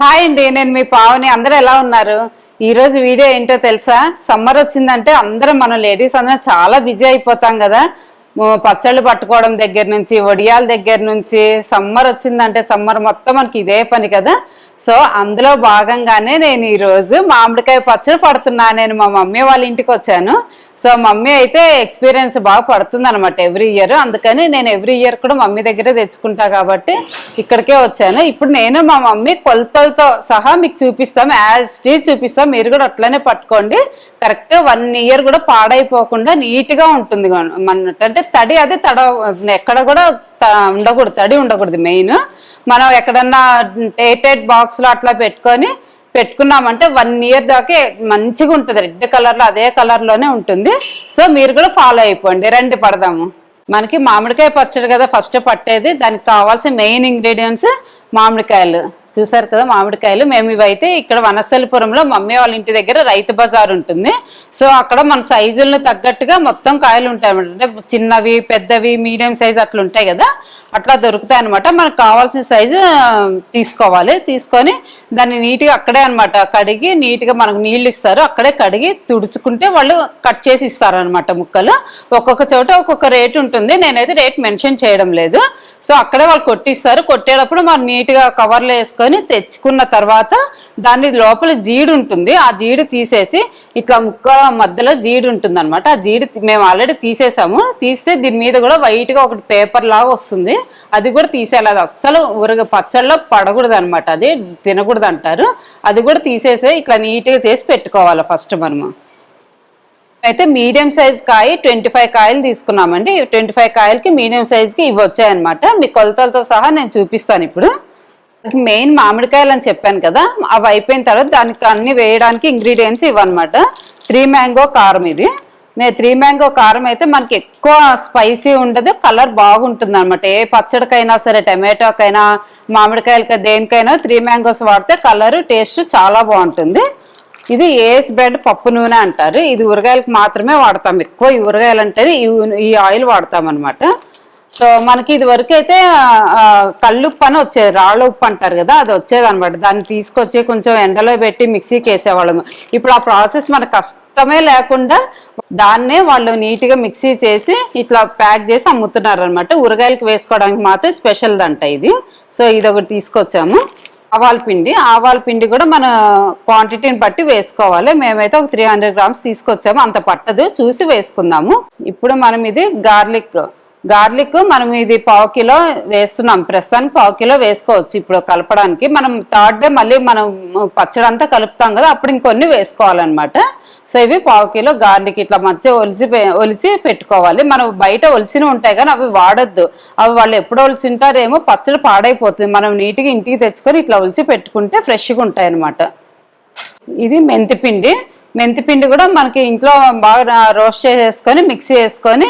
Hi అండి నేను మీ పావని. అందరూ ఎలా ఉన్నారు? ఈ రోజు వీడియో ఏంటో తెలుసా? సమ్మర్ వచ్చిందంటే అందరం మనం లేడీస్ అందరం చాలా బిజీ అయిపోతాం కదా. పచ్చళ్ళు పట్టుకోవడం దగ్గర నుంచి వడియాల దగ్గర నుంచి సమ్మర్ వచ్చిందంటే సమ్మర్ మొత్తం మనకి ఇదే పని కదా. సో అందులో భాగంగానే నేను ఈరోజు మామిడికాయ పచ్చడి పడుతున్నా నేను మా మమ్మీ వాళ్ళ ఇంటికి వచ్చాను. సో మమ్మీ అయితే ఎక్స్పీరియన్స్ బాగా పడుతుంది అనమాట ఎవ్రీ ఇయర్ అందుకని నేను ఎవ్రీ ఇయర్ కూడా మమ్మీ దగ్గరే తెచ్చుకుంటా కాబట్టి ఇక్కడికే వచ్చాను. ఇప్పుడు నేను మా మమ్మీ కొలతలతో సహా మీకు చూపిస్తాం యాజ్ టీజ్ చూపిస్తాం. మీరు కూడా అట్లనే పట్టుకోండి. కరెక్ట్ వన్ ఇయర్ కూడా పాడైపోకుండా నీట్గా ఉంటుంది. మన అంటే తడి అది తడ ఎక్కడ కూడా త- ఉండకూడదు తడి ఉండకూడదు మెయిన్. మనం ఎక్కడన్నా ఎయిటెడ్ బాక్స్లో అట్లా పెట్టుకొని పెట్టుకున్నామంటే వన్ ఇయర్ దాకా మంచిగా ఉంటుంది. రెడ్ కలర్లో అదే కలర్లోనే ఉంటుంది. సో మీరు కూడా ఫాలో అయిపోండి. రండి పడదాము. మనకి మామిడికాయ పచ్చడి కదా ఫస్ట్ పట్టేది. దానికి కావాల్సిన మెయిన్ ఇంగ్రీడియంట్స్ మామిడికాయలు. చూసారు కదా మామిడికాయలు? మేము ఇవైతే ఇక్కడ వనస్థలిపురంలో మమ్మీ వాళ్ళ ఇంటి దగ్గర రైతు బజార్ ఉంటుంది. సో అక్కడ మన సైజులను తగ్గట్టుగా మొత్తం కాయలు ఉంటాయి అంటే చిన్నవి పెద్దవి మీడియం సైజ్ అట్లా ఉంటాయి కదా. అట్లా దొరుకుతాయి అనమాట మనకు కావాల్సిన సైజు తీసుకోవాలి. తీసుకొని దాన్ని నీట్గా అక్కడే అనమాట కడిగి నీట్గా మనకు నీళ్ళు ఇస్తారు. అక్కడే కడిగి తుడుచుకుంటే వాళ్ళు కట్ చేసి ఇస్తారు అనమాట ముక్కలు. ఒక్కొక్క చోట ఒక్కొక్క రేట్ ఉంటుంది. నేనైతే రేట్ మెన్షన్ చేయడం లేదు. సో అక్కడే వాళ్ళు కొట్టిస్తారు. కొట్టేటప్పుడు మనం నీట్గా కవర్లో వేసుకొని తెచ్చుకున్న తర్వాత దాని లోపల జీడి ఉంటుంది. ఆ జీడి తీసేసి ఇట్లా ముక్క మధ్యలో జీడి ఉంటుంది అనమాట ఆ జీడి మేము ఆల్రెడీ తీసేసాము. తీస్తే దీని మీద కూడా వైట్గా ఒకటి పేపర్ లాగా వస్తుంది. అది కూడా తీసేయాలి. అది అస్సలు ఉరగ పచ్చళ్ళలో పడకూడదు అనమాట అది తినకూడదు అంటారు అది కూడా తీసేసి ఇట్లా నీట్గా చేసి పెట్టుకోవాలి ఫస్ట్ మనము. అయితే మీడియం సైజ్ కాయ ట్వంటీ ఫైవ్ కాయలు తీసుకున్నామండి. ట్వంటీ ఫైవ్ కాయలకి మీడియం సైజ్కి ఇవి వచ్చాయన్నమాట. మీ కొలతలతో సహా నేను చూపిస్తాను ఇప్పుడు. మెయిన్ మామిడికాయలు అని చెప్పాను కదా అవి అయిపోయిన తర్వాత దానికి అన్ని వేయడానికి ఇంగ్రీడియంట్స్ ఇవన్నమాట త్రీ మ్యాంగో కారం ఇది. మే త్రీ మ్యాంగో కారం అయితే మనకి ఎక్కువ స్పైసీ ఉండదు కలర్ బాగుంటుంది అనమాట ఏ పచ్చడికైనా సరే టమాటోకైనా మామిడికాయలకి దేనికైనా త్రీ మ్యాంగోస్ వాడితే కలర్ టేస్ట్ చాలా బాగుంటుంది. ఇది ఏస్ బ్రెడ్ పప్పు నూనె అంటారు. ఇది ఊరగాయలకు మాత్రమే వాడతాం. ఎక్కువ ఈ ఊరగాయలు అంటే ఈ ఈ ఆయిల్ వాడతాం అనమాట సో మనకి ఇది వరకు అయితే ఆ, అని వచ్చేది రాళ్ళ ఉప్పు అంటారు కదా అది వచ్చేది అనమాట దాన్ని తీసుకొచ్చి కొంచెం ఎండలో పెట్టి మిక్సీకి వేసేవాళ్ళము ఇప్పుడు ఆ ప్రాసెస్ మనకు కష్టమే లేకుండా దాన్నే వాళ్ళు నీట్గా మిక్సీ చేసి ఇట్లా ప్యాక్ చేసి అమ్ముతున్నారు అనమాట ఊరగాయలకు వేసుకోవడానికి మాత్రం స్పెషల్ దంట ఇది. సో ఇది ఒకటి తీసుకొచ్చాము. ఆవాల పిండి. ఆవాల పిండి కూడా మన క్వాంటిటీని బట్టి వేసుకోవాలి. మేమైతే ఒక త్రీ హండ్రెడ్ గ్రామ్స్ తీసుకొచ్చాము. అంత పట్టదు. చూసి వేసుకుందాము. ఇప్పుడు మనం ఇది గార్లిక్ గార్లిక్ మనం ఇది పావు కిలో వేస్తున్నాం. ప్రస్తుతానికి పావు కిలో వేసుకోవచ్చు ఇప్పుడు కలపడానికి. మనం థర్డ్ డే మళ్ళీ మనం పచ్చడి అంతా కలుపుతాం కదా అప్పుడు ఇంకొన్ని వేసుకోవాలన్నమాట. సో ఇవి పావు కిలో గార్లిక్ ఇట్లా మంచిగా ఒలిచి ఒలిచి పెట్టుకోవాలి. మనం బయట ఒలిచిన ఉంటాయి కానీ అవి వాడద్దు. అవి వాళ్ళు ఎప్పుడు ఒలిచింటారేమో పచ్చడి పాడైపోతుంది. మనం నీట్గా ఇంటికి తెచ్చుకొని ఇట్లా ఒలిచి పెట్టుకుంటే ఫ్రెష్గా ఉంటాయి అన్నమాట ఇది మెంతిపిండి. మెంతిపిండి కూడా మనకి ఇంట్లో బాగా రోస్ట్ చేసేసుకొని మిక్సీ వేసుకొని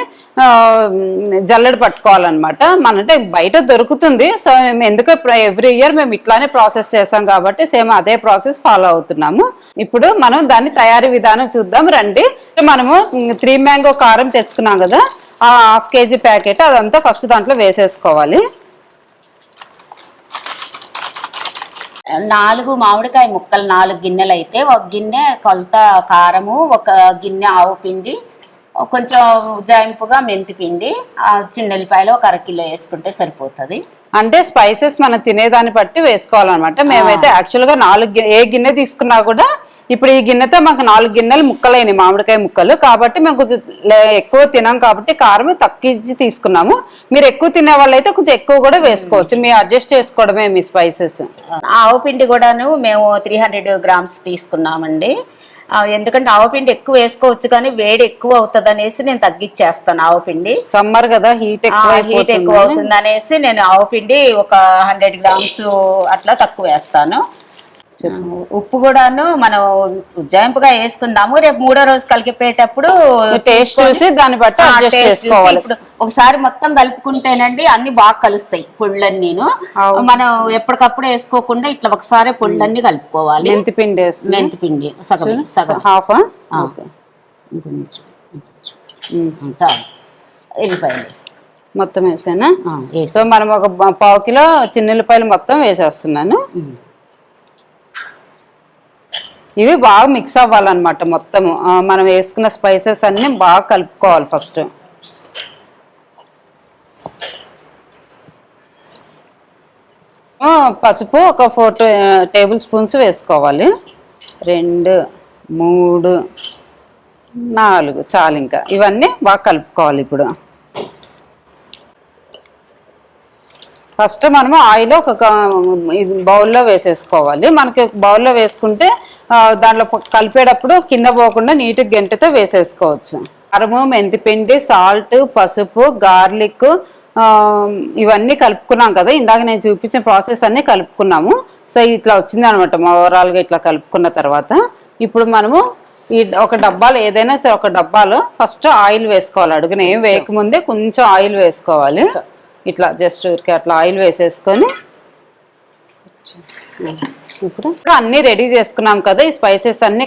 జల్లడి పట్టుకోవాలన్నమాట. మన అంటే బయట దొరుకుతుంది. సో మేము ఎందుకు ఎవ్రీ ఇయర్ మేము ఇట్లానే ప్రాసెస్ చేస్తాం కాబట్టి సేమ్ అదే ప్రాసెస్ ఫాలో అవుతున్నాము. ఇప్పుడు మనం దాని తయారీ విధానం చూద్దాం. రండి. మనము త్రీ మ్యాంగో కారం తెచ్చుకున్నాం కదా. ఆ హాఫ్ కేజీ ప్యాకెట్ అదంతా ఫస్ట్ దాంట్లో వేసేసుకోవాలి. నాలుగు మామిడికాయ ముక్కలు నాలుగు గిన్నెలు అయితే ఒక గిన్నె కొలత కారము ఒక గిన్నె ఆవు పిండి కొంచెం జాయింపుగా మెంతి పిండి చిన్నెల్లిపాయలు ఒక అరకిలో వేసుకుంటే సరిపోతుంది. అంటే స్పైసెస్ మనం తినేదాన్ని బట్టి వేసుకోవాలన్నమాట. మేమైతే యాక్చువల్గా నాలుగు గి- ఏ గిన్నె తీసుకున్నా కూడా ఇప్పుడు ఈ గిన్నెతో మాకు నాలుగు గిన్నెలు ముక్కలైనవి మామిడికాయ ముక్కలు. కాబట్టి మేము కొంచెం ఎక్కువ తినాం కాబట్టి కారం తక్కువ తీసుకున్నాము. మీరు ఎక్కువ తినే వాళ్ళైతే కొంచెం ఎక్కువ కూడా వేసుకోవచ్చు. మీరు అడ్జస్ట్ చేసుకోవడమే మీ స్పైసెస్ ఆవు పిండి కూడాను మేము త్రీ హండ్రెడ్ గ్రామ్స్ తీసుకున్నామండి. ఎందుకంటే ఆవు పిండి ఎక్కువ వేసుకోవచ్చు కానీ వేడి ఎక్కువ అవుతుంది అనేసి నేను తగ్గించేస్తాను ఆవు పిండి. సమ్మర్ కదా హీట్ ఎక్కువ హీట్ ఎక్కువ అవుతుంది అనేసి నేను ఆవు పిండి ఒక హండ్రెడ్ గ్రామ్స్ అట్లా తక్కువ వేస్తాను. ఉప్పు కూడాను మనం ఉజ్జాయింపుగా వేసుకుందాము. రేపు మూడో రోజు కలిపేటప్పుడు టేస్ట్ చూసి దాన్ని బట్టి చేసుకోవాలి. ఒకసారి మొత్తం కలుపుకుంటేనండి అన్ని బాగా కలుస్తాయి పుళ్ళన్నీను. మనం ఎప్పటికప్పుడు వేసుకోకుండా ఇట్లా ఒకసారి పుళ్ళన్నీ కలుపుకోవాలి. మెంతి పిండి మెంతి పిండి సగం సగం. హాఫ్ చాలు. ఎల్లిపాయలు మొత్తం వేసానా? సో మనం ఒక పావు కిలో చిన్నులపాయలు మొత్తం వేసేస్తున్నాను. ఇవి బాగా మిక్స్ అవ్వాలన్నమాట మొత్తము. మనం వేసుకున్న స్పైసెస్ అన్నీ బాగా కలుపుకోవాలి ఫస్ట్ పసుపు ఒక ఫోర్ టేబుల్ స్పూన్స్ వేసుకోవాలి. రెండు మూడు నాలుగు చాలు ఇంకా. ఇవన్నీ బాగా కలుపుకోవాలి ఇప్పుడు. ఫస్ట్ మనము ఆయిల్ ఒక బౌల్లో వేసేసుకోవాలి. మనకి బౌల్లో వేసుకుంటే దాంట్లో కలిపేటప్పుడు కింద పోకుండా నీట్గా గెంటతో వేసేసుకోవచ్చు. కారము మెంతిపిండి సాల్ట్ పసుపు గార్లిక్ ఇవన్నీ కలుపుకున్నాం కదా. ఇందాక నేను చూపించిన ప్రాసెస్ అన్ని కలుపుకున్నాము. సో ఇట్లా వచ్చింది అనమాట ఓవరాల్గా ఇట్లా కలుపుకున్న తర్వాత. ఇప్పుడు మనము ఈ ఒక డబ్బాలో ఏదైనా సరే ఒక డబ్బాలో ఫస్ట్ ఆయిల్ వేసుకోవాలి. అడుగున ఏం వేయకముందే కొంచెం ఆయిల్ వేసుకోవాలి. ఇట్లా జస్ట్ ఊరికే అట్లా ఆయిల్ వేసేసుకొని ఇప్పుడు అన్నీ రెడీ చేసుకున్నాం కదా ఈ స్పైసెస్ అన్ని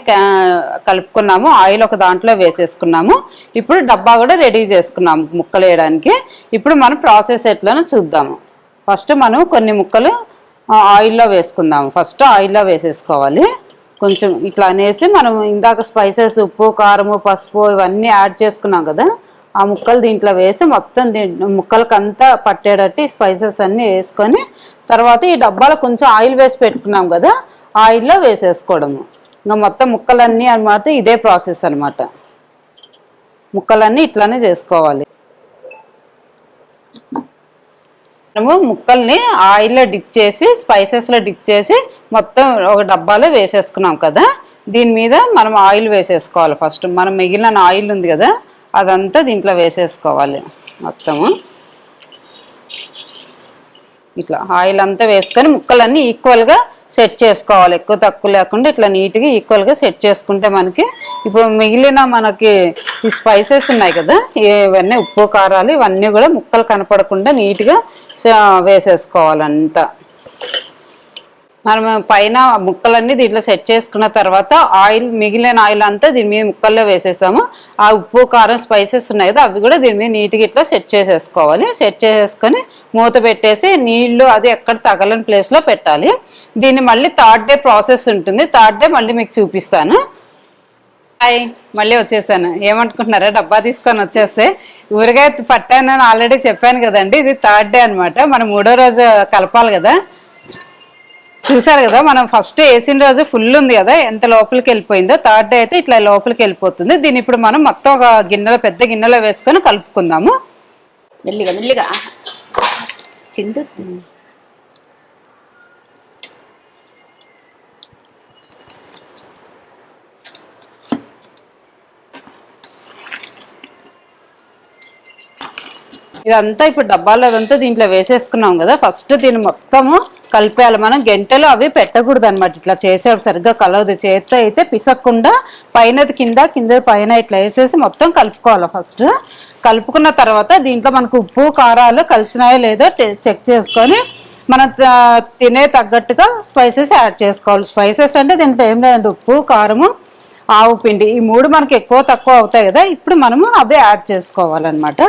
కలుపుకున్నాము ఆయిల్ ఒక దాంట్లో వేసేసుకున్నాము. ఇప్పుడు డబ్బా కూడా రెడీ చేసుకున్నాము ముక్కలు వేయడానికి. ఇప్పుడు మనం ప్రాసెస్ ఎట్లనో చూద్దాము. ఫస్ట్ మనం కొన్ని ముక్కలు ఆయిల్లో వేసుకుందాము. ఫస్ట్ ఆయిల్లో వేసేసుకోవాలి. కొంచెం ఇట్లా అనేసి మనం ఇందాక స్పైసెస్ ఉప్పు కారము పసుపు ఇవన్నీ యాడ్ చేసుకున్నాం కదా ఆ ముక్కలు దీంట్లో వేసి మొత్తం దీ- ముక్కలకంతా పట్టేటట్టు స్పైసెస్ అన్నీ వేసుకొని తర్వాత ఈ డబ్బాలో కొంచెం ఆయిల్ వేసి పెట్టుకున్నాం కదా ఆయిల్లో వేసేసుకోవడము. ఇంకా మొత్తం ముక్కలన్నీ అన్నమాట ఇదే ప్రాసెస్ అన్నమాట ముక్కలన్నీ ఇట్లానే చేసుకోవాలి. మనము ముక్కల్ని ఆయిల్లో డిప్ చేసి స్పైసెస్లో డిప్ చేసి మొత్తం ఒక డబ్బాలో వేసేసుకున్నాం కదా దీని మీద మనం ఆయిల్ వేసేసుకోవాలి ఫస్ట్. మనం మిగిలిన ఆయిల్ ఉంది కదా అదంతా దీంట్లో వేసేసుకోవాలి మొత్తము. ఇట్లా ఆయిల్ అంతా వేసుకొని ముక్కలన్నీ ఈక్వల్గా సెట్ చేసుకోవాలి. ఎక్కువ తక్కువ లేకుండా ఇట్లా నీట్గా ఈక్వల్గా సెట్ చేసుకుంటే మనకి ఇప్పుడు మిగిలిన మనకి ఈ స్పైసెస్ ఉన్నాయి కదా ఇవన్నీ ఉప్పు కారాలు ఇవన్నీ కూడా ముక్కలు కనపడకుండా నీట్గా వేసేసుకోవాలంతా. మనం పైన ముక్కలన్నీ దీంట్లో సెట్ చేసుకున్న తర్వాత ఆయిల్ మిగిలిన ఆయిల్ అంతా దీని మీద ముక్కల్లో వేసేసాము ఆ ఉప్పు కారం స్పైసెస్ ఉన్నాయి కదా అవి కూడా దీని మీద నీట్గా ఇట్లా సెట్ చేసేసుకోవాలి. సెట్ చేసేసుకొని మూత పెట్టేసి నీళ్ళు అది ఎక్కడ తగలని ప్లేస్లో పెట్టాలి. దీన్ని మళ్ళీ థర్డ్ డే ప్రాసెస్ ఉంటుంది. థర్డ్ డే మళ్ళీ మీకు చూపిస్తాను. హాయ్ మళ్ళీ వచ్చేసాను. ఏమనుకుంటున్నారా? డబ్బా తీసుకొని వచ్చేస్తే. ఊరిగా పట్టానని ఆల్రెడీ చెప్పాను కదండి. ఇది థర్డ్ డే అన్నమాట. మనం మూడో రోజు కలపాలి కదా. చూసారు కదా మనం ఫస్ట్ వేసిన రోజు ఫుల్ ఉంది కదా ఎంత లోపలికి వెళ్ళిపోయిందో. థర్డ్ డే అయితే ఇట్లా లోపలికి వెళ్ళిపోతుంది. దీన్ని ఇప్పుడు మనం మొత్తం ఒక గిన్నెలో పెద్ద గిన్నెలో వేసుకొని కలుపుకుందాము. మెల్లిగా మెల్లిగా. చిందు. ఇదంతా ఇప్పుడు డబ్బాలో అదంతా దీంట్లో వేసేసుకున్నాం కదా ఫస్ట్ దీన్ని మొత్తము కలిపేయాలి. మనం గంటలు అవి పెట్టకూడదు అనమాట ఇట్లా చేసేప్పుడు సరిగ్గా కలవదు. చేత్తో అయితే పిసక్కుండా పైనది కింద కింద పైన ఇట్లా వేసేసి మొత్తం కలుపుకోవాలి ఫస్ట్. కలుపుకున్న తర్వాత దీంట్లో మనకు ఉప్పు కారాలు కలిసినాయో లేదో చెక్ చేసుకొని మనం తినే తగ్గట్టుగా స్పైసెస్ యాడ్ చేసుకోవాలి. స్పైసెస్ అంటే దీంట్లో ఏం లేదండి. ఉప్పు కారము ఆవు పిండి ఈ మూడు మనకి ఎక్కువ తక్కువ అవుతాయి కదా. ఇప్పుడు మనము అవి యాడ్ చేసుకోవాలన్నమాట.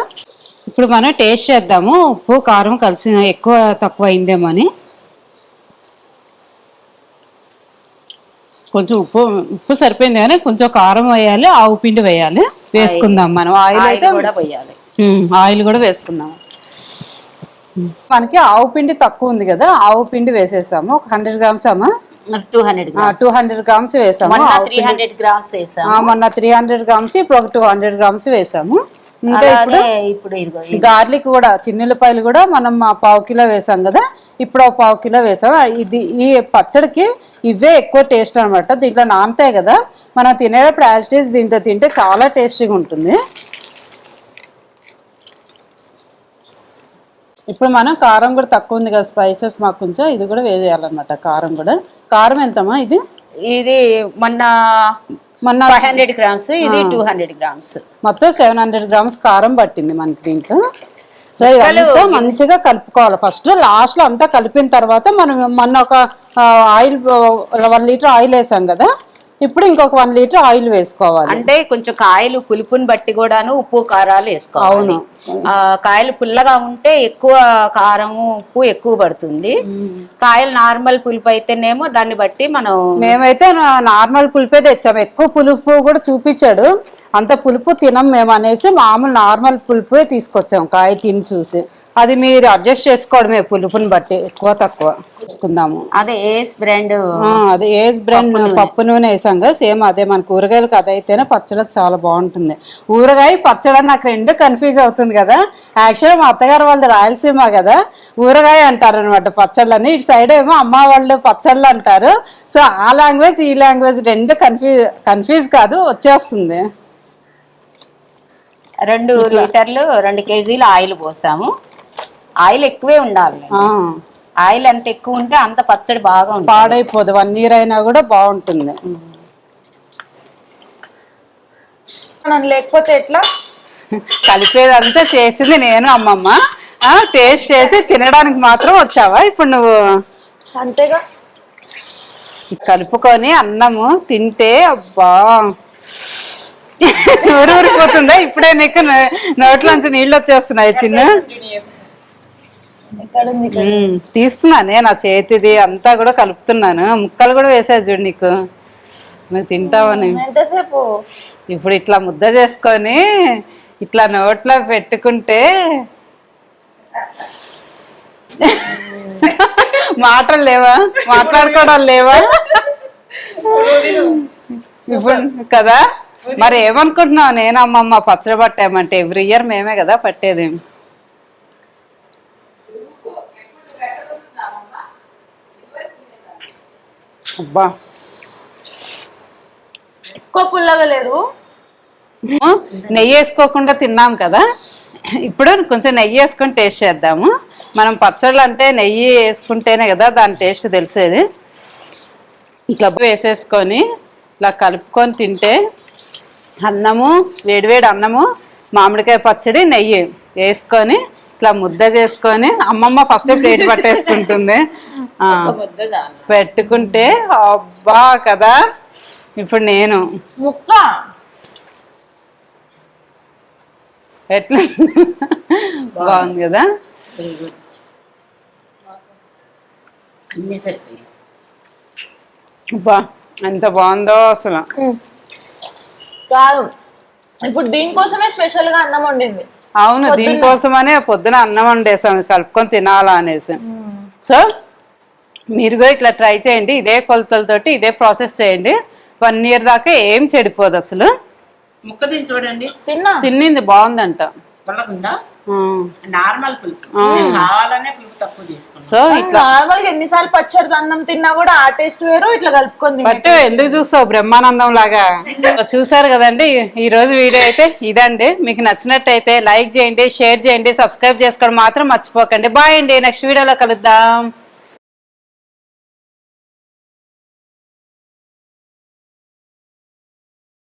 ఇప్పుడు మనం టేస్ట్ చేద్దాము. ఉప్పు కారం కలిసి ఎక్కువ తక్కువ అయిందేమో అని. కొంచెం ఉప్పు ఉప్పు సరిపోయింది కానీ కొంచెం కారం వేయాలి ఆవు పిండి వేయాలి. వేసుకుందాం మనం. ఆయిల్ అయితే ఆయిల్ కూడా వేసుకుందాం. మనకి ఆవు పిండి తక్కువ ఉంది కదా ఆవు పిండి వేసేసాము. ఒక హండ్రెడ్ గ్రామ్స్ అమ్మా? Two hundred two hundred grams వేసాము. త్రీ హండ్రెడ్ గ్రామ్స్ వేసాం ఆ, మొన్న త్రీ హండ్రెడ్ గ్రామ్స్ ఇప్పుడు ఒక టూ హండ్రెడ్ గ్రామ్స్ వేసాము. ఇంకా ఇప్పుడు. గార్లిక్ కూడా చిన్నులపాయలు కూడా మనం పావు కిలో వేసాం కదా ఇప్పుడు ఒక పావు కిలో వేసాం ఇది ఈ పచ్చడికి ఇవే ఎక్కువ టేస్ట్ అన్నమాట. దీంట్లో నానతాయి కదా. మనం తినేటప్పుడు యాజ్ డేస్ దీంతో తింటే చాలా టేస్టీగా ఉంటుంది. ఇప్పుడు మనం కారం కూడా తక్కువ ఉంది కదా స్పైసెస్ మాకు కొంచెం. ఇది కూడా వేసేయాలన్నమాట కారం కూడా. కారం ఎంతమ్మా ఇది? ఇది మొన్న మొన్న ఫైవ్ హండ్రెడ్ గ్రామ్స్ ఇది టూ హండ్రెడ్ గ్రామ్స్ మొత్తం సెవెన్ హండ్రెడ్ గ్రామ్స్ కారం పట్టింది మనకి దీంట్లో. సో ఇదంతా మంచిగా కలుపుకోవాలి. ఫస్ట్ లాస్ట్లో అంతా కలిపిన తర్వాత మనం మొన్న ఒక ఆయిల్ వన్ లీటర్ ఆయిల్ వేసాం కదా? ఇప్పుడు ఇంకొక వన్ లీటర్ ఆయిల్ వేసుకోవాలి. అంటే కొంచెం కాయలు పులుపుని బట్టి కూడాను ఉప్పు కారాలు వేసుకోవాలి. అవును. ఆ, కాయలు పుల్లగా ఉంటే ఎక్కువ కారము ఉప్పు ఎక్కువ పడుతుంది. కాయలు నార్మల్ పులుపు అయితేనేమో దాన్ని బట్టి మనం మేమైతే నార్మల్ పులిపే తెచ్చాము ఎక్కువ పులుపు కూడా చూపించాడు. అంత పులుపు తినం మేము అనేసి మామూలు నార్మల్ పులుపే తీసుకొచ్చాం. కాయ తిని చూసి. అది మీరు అడ్జస్ట్ చేసుకోవడమే పులుపుని బట్టి. ఎక్కువ తక్కువ తీసుకుందాము. అదే ఏస్ బ్రాండ్ అదే ఏజ్ బ్రాండ్ పప్పు నూనె. వేసాం కదా. సేమ్ అదే మన కూరగాయలకు అదైతేనే పచ్చడికి చాలా బాగుంటుంది. ఊరగాయ పచ్చడి నాకు రెండు కన్ఫ్యూజ్ అవుతుంది. కదా. యాక్చువల్గా మా అత్తగారు వాళ్ళది రాయలసీమ కదా. ఊరగాయ అంటారు అనమాట పచ్చళ్ళని. ఇటు సైడ్ ఏమో అమ్మ వాళ్ళు పచ్చళ్ళు అంటారు. సో ఆ లాంగ్వేజ్ ఈ లాంగ్వేజ్ రెండు కన్ఫ్యూజ్ కన్ఫ్యూజ్ కాదు వచ్చేస్తుంది. రెండు లీటర్లు రెండు కేజీలు ఆయిల్ పోసాము. ఆయిల్ ఎక్కువే ఉండాలి. ఆయిల్ ఎంత ఎక్కువ ఉంటే అంత పచ్చడి బాగా ఉంటుంది. పాడైపోదు. వన్ ఇయర్ అయినా కూడా బాగుంటుంది. మనం లేకపోతే ఎట్లా? కలిపేదంతా చేసింది నేను అమ్మమ్మ. ఆ టేస్ట్ చేసి తినడానికి మాత్రం వచ్చావా? ఇప్పుడు నువ్వు అంతేగా. కలుపుకొని అన్నము తింటే అబ్బా. ఊరు ఊరిపోతుందా ఇప్పుడే నీకు నోట్లోంచి నీళ్ళు వచ్చేస్తున్నాయి చిన్న. ఉమ్, తీస్తున్నానే నా చేతిది అంతా కూడా కలుపుతున్నాను. ముక్కలు కూడా వేసాయి చూడు నీకు. నువ్వు తింటావని. ఇప్పుడు ఇట్లా ముద్ద చేసుకొని ఇట్లా నోట్లో పెట్టుకుంటే మాటలు లేవా? మాట్లాడుకోవడం లేవా? ఇప్పుడు కదా? మరి ఏమనుకుంటున్నావు? నేను అమ్మమ్మ పచ్చడి పట్టామంటే ఎవ్రీ ఇయర్ మేమే కదా పట్టేది. అబ్బా. ఎక్కువ పుల్లగా లేదు. నెయ్యి వేసుకోకుండా తిన్నాం కదా. ఇప్పుడు కొంచెం నెయ్యి వేసుకొని టేస్ట్ చేద్దాము. మనం పచ్చళ్ళు అంటే నెయ్యి వేసుకుంటేనే కదా దాని టేస్ట్ తెలిసేది. ఇట్లా వేసేసుకొని ఇట్లా కలుపుకొని తింటే అన్నము వేడివేడి అన్నము మామిడికాయ పచ్చడి నెయ్యి వేసుకొని ఇట్లా ముద్ద చేసుకొని అమ్మమ్మ ఫస్ట్ ప్లేట్ పట్టేసుకుంటుంది. పెట్టుకుంటే అబ్బా కదా. ఇప్పుడు నేను ముక్క? ఎట్లా? బాగుంది కదా? అన్ని సరిపోయింది అబ్బా ఎంత బాగుందో అసలు. కాదు ఇప్పుడు దీనికోసమే స్పెషల్గా అన్నం వండింది. అవును దీనికోసమనే పొద్దున అన్నం వండేసాం కలుపుకొని తినాలా అనేసి. సో మీరు కూడా ఇట్లా ట్రై చేయండి ఇదే కొలతలతోటి ఇదే ప్రాసెస్ చేయండి. వన్ ఇయర్ దాకా ఏం చెడిపోదు అసలు. ముక్క తిని చూడండి. తిన్నా? తిన్నింది బాగుందంట. పుల్లగుందా ఆ. నార్మల్ పులుపు. నేను కావాలనే పులుపు తక్కువ తీసుకున్నాను సో ఇట్లా నార్మల్గా ఎన్నిసార్లు పచ్చడి అన్నం తిన్నా కూడా ఆ టేస్ట్ వేరు ఇట్లా కలుపుకొని తినే బట్ ఎందుకు చూస్తావు? బ్రహ్మానందం లాగా. చూసారు కదండి? ఈ రోజు వీడియో అయితే ఇదండి. మీకు నచ్చినట్టయితే లైక్ చేయండి షేర్ చేయండి సబ్స్క్రైబ్ చేసుకోవడం మాత్రం మర్చిపోకండి. బాయ్ అండి. నెక్స్ట్ వీడియోలో కలుద్దాం.